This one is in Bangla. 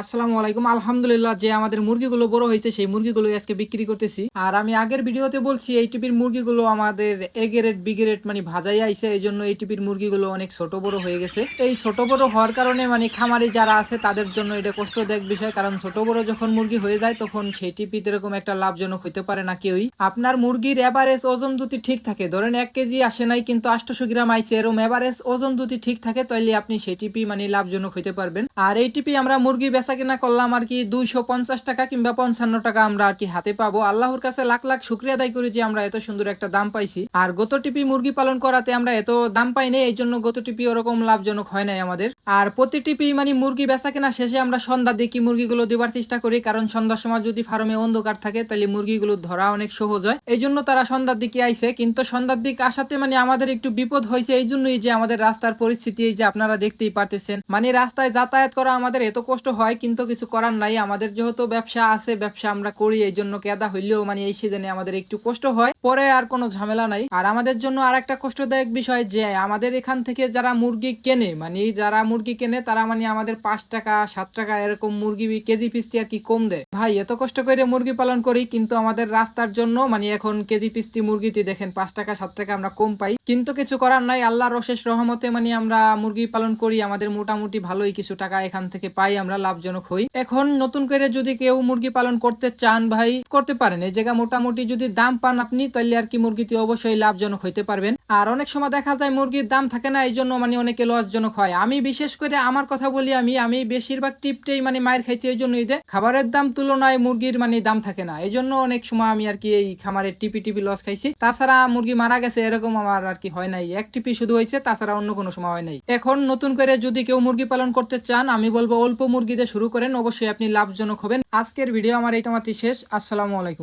আসসালামু আলাইকুম। আলহামদুলিল্লাহ, যে আমাদের মুরগিগুলো বড় হয়েছে, সেই মুরগিগুলো আজকে বিক্রি করতেছি। আর আমি আগের ভিডিওতে বলছি, এই টিপির মুরগিগুলো আমাদের এ গ্রেড বি গ্রেড মানে ভাজাই আইছে এই জন্য এই টিপির মুরগিগুলো অনেক ছোট বড় হয়ে গেছে। এই ছোট বড় হওয়ার কারণে মানে খামারি যারা আছে, তাদের জন্য এটা কষ্টদায়ক বিষয়, কারণ ছোট বড় যখন মুরগি হয়ে যায়, তখন সেই টিপিতে এরকম একটা লাভজনক হইতে পারে না কেউই। আপনার মুরগির এভারেজ ওজন যদি ঠিক থাকে, ধরেন এক কেজি আসে নাই, কিন্তু আটশো গ্রাম আইছে, এরকম এভারেজ ওজন যদি ঠিক থাকে তাহলে আপনি সেই টিপি মানে লাভজনক হইতে পারবেন। আর এই টিপি আমরা মুরগি বেচা কিনা করলাম আর কি দুইশো পঞ্চাশ টাকা কিংবা পঞ্চান্ন টাকা আমরা আর কি হাতে পাবো। আল্লাহর কাছে লাখ লাখ শুক্রিয়া আদায় করি যে আমরা এত সুন্দর একটা দাম পাইছি। আর গত টিপি মুরগি পালন করাতে আমরা এত দাম পাইনি এই জন্য গত টিপি ওরকম লাভজনক হয় নাই আমাদের। আর প্রতিটি মানে মুরগি বেচা কিনা শেষে আমরা সন্ধ্যা দেখি মুরগিগুলো দেবার চেষ্টা করি, কারণ সন্ধ্যার সময় যদি ফার্মে অন্ধকার থাকে, তাহলে মুরগিগুলো ধরা অনেক সহজ হয়। এই জন্য তারা সন্ধ্যার দিকে আইছে কিন্তু সন্ধ্যার দিক আসাতে মানে আমাদের একটু বিপদ হয়েছে, এই জন্যই যে আমাদের রাস্তার পরিস্থিতি এই যে আপনারা দেখতেই পারতেছেন। মানে রাস্তায় যাতায়াত করা আমাদের এত কষ্ট হয়, কিন্তু কিছু করার নাই। আমাদের যেহেতু ব্যবসা আছে, ব্যবসা আমরা করি, এই জন্য কেদা হইলেও মানে এই সিজনে আমাদের একটু কষ্ট হয়, পরে আর কোনো ঝামেলা নাই। আর আমাদের জন্য আর একটা কষ্টদায়ক বিষয় যে আমাদের এখান থেকে যারা মুরগি কেনে মানে যারা মুরগি কেনে, তারা মানে আমাদের পাঁচ টাকা, সাত টাকা এরকম মুরগি কেজি পিস্তি আর কি কম দেয়। ভাই, এত কষ্ট করে মুরগি পালন করি, কিন্তু আমাদের রাস্তার জন্য মানে এখন কেজি পিস্তি মুরগিতে দেখেন, পাঁচ টাকা, সাত টাকা আমরা কম পাই। কিন্তু কিছু করার নাই, আল্লাহর অশেষ রহমতে মানে আমরা মুরগি পালন করি, আমাদের মোটামুটি ভালোই কিছু টাকা এখান থেকে পাই, আমরা লাভজনক হই। এখন নতুন করে যদি কেউ মুরগি পালন করতে চান ভাই, করতে পারেন। এই জায়গা মোটামুটি যদি দাম পান আপনি তাহলে আর কি মুরগিতে অবশ্যই লাভজনক হইতে পারবেন। আর অনেক সময় দেখা যায় মুরগির দাম থাকে না এই জন্য মানে অনেকে লসজনক হয়। আমি বিশেষ করে আমার কথা বলি আমি আমি বেশিরভাগ টিপটেই মানে মায়ের খাইছি এই জন্যই দে খাবারের দাম তুলনায় মুরগির মানে দাম থাকে না। এই জন্য অনেক সময় আমি আর কি এই খামারের টিপি টিপি লস খাইছি। তাছাড়া মুরগি মারা গেছে এরকম আমার আর কি হয় নাই। এক টিপি শুধু হয়েছে, তাছাড়া অন্য কোনো সময় হয় নাই। এখন নতুন করে যদি কেউ মুরগি পালন করতে চান, আমি বলব অল্প মুরগি দিয়ে শুরু করেন। অবশ্যই আপনি লাভজনক হবেন। আজকের ভিডিও আমার এই তোমার শেষ। আসসালামু আলাইকুম।